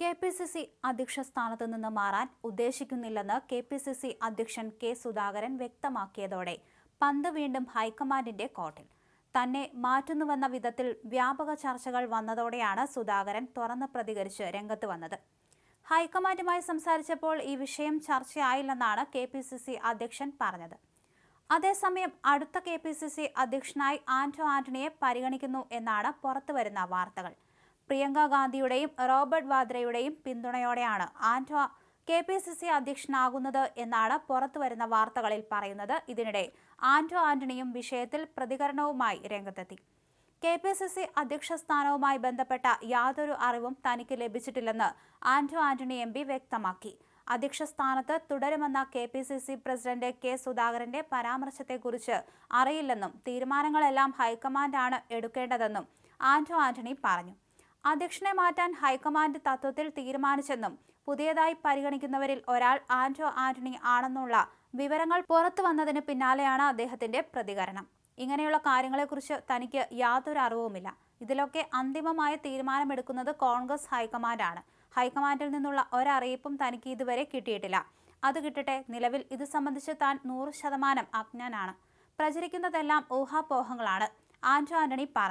K P C C അധ്യക്ഷ സ്ഥാനത്ത് നിന്ന് മാറാൻ ഉദ്ദേശിക്കുന്നില്ലെന്ന് കെ പി സി സി അധ്യക്ഷൻ കെ സുധാകരൻ വ്യക്തമാക്കിയതോടെ പന്ത് വീണ്ടും ഹൈക്കമാൻഡിന്റെ കോർട്ടിൽ തന്നെ മാറ്റുന്നുവെന്ന വിധത്തിൽ വ്യാപക ചർച്ചകൾ വന്നതോടെയാണ് സുധാകരൻ തുറന്ന് പ്രതികരിച്ച് രംഗത്ത് വന്നത്. ഹൈക്കമാൻഡുമായി സംസാരിച്ചപ്പോൾ ഈ വിഷയം ചർച്ചയായില്ലെന്നാണ് കെ പി സി സി അധ്യക്ഷൻ പറഞ്ഞത്. അതേസമയം അടുത്ത കെ പി സി സി അധ്യക്ഷനായി ആന്റോ ആന്റണിയെ പരിഗണിക്കുന്നു എന്നാണ് പുറത്തുവരുന്ന വാർത്തകൾ. പ്രിയങ്ക ഗാന്ധിയുടെയും റോബർട്ട് വാദ്രയുടെയും പിന്തുണയോടെയാണ് Anto K P C C അധ്യക്ഷനാകുന്നത് എന്നാണ് പുറത്തുവരുന്ന വാർത്തകളിൽ പറയുന്നത്. ഇതിനിടെ ആന്റോ ആന്റണിയും വിഷയത്തിൽ പ്രതികരണവുമായി രംഗത്തെത്തി. കെ പി സി സി അധ്യക്ഷ സ്ഥാനവുമായി ബന്ധപ്പെട്ട യാതൊരു അറിവും തനിക്ക് ലഭിച്ചിട്ടില്ലെന്ന് ആന്റോ ആന്റണി എം പി വ്യക്തമാക്കി. അധ്യക്ഷ സ്ഥാനത്ത് തുടരുമെന്ന K P C C president K സുധാകരന്റെ പരാമർശത്തെക്കുറിച്ച് അറിയില്ലെന്നും തീരുമാനങ്ങളെല്ലാം ഹൈക്കമാൻഡാണ് എടുക്കേണ്ടതെന്നും ആന്റോ ആന്റണി പറഞ്ഞു. അധ്യക്ഷനെ മാറ്റാൻ ഹൈക്കമാൻഡ് തത്വത്തിൽ തീരുമാനിച്ചെന്നും പുതിയതായി പരിഗണിക്കുന്നവരിൽ ഒരാൾ ആന്റോ ആന്റണി ആണെന്നുള്ള വിവരങ്ങൾ പുറത്തു വന്നതിന് പിന്നാലെയാണ് അദ്ദേഹത്തിന്റെ പ്രതികരണം. ഇങ്ങനെയുള്ള കാര്യങ്ങളെക്കുറിച്ച് തനിക്ക് യാതൊരു അറിവുമില്ല. ഇതിലൊക്കെ അന്തിമമായ തീരുമാനമെടുക്കുന്നത് കോൺഗ്രസ് ഹൈക്കമാൻഡാണ്. ഹൈക്കമാൻഡിൽ നിന്നുള്ള ഒരറിയിപ്പും തനിക്ക് ഇതുവരെ കിട്ടിയിട്ടില്ല. അത് കിട്ടട്ടെ നിലവിൽ ഇത് സംബന്ധിച്ച് താൻ നൂറ് ശതമാനം അജ്ഞാനാണ്. പ്രചരിക്കുന്നതെല്ലാം ഊഹാപോഹങ്ങളാണ് ആന്റോ ആന്റണി പറഞ്ഞു.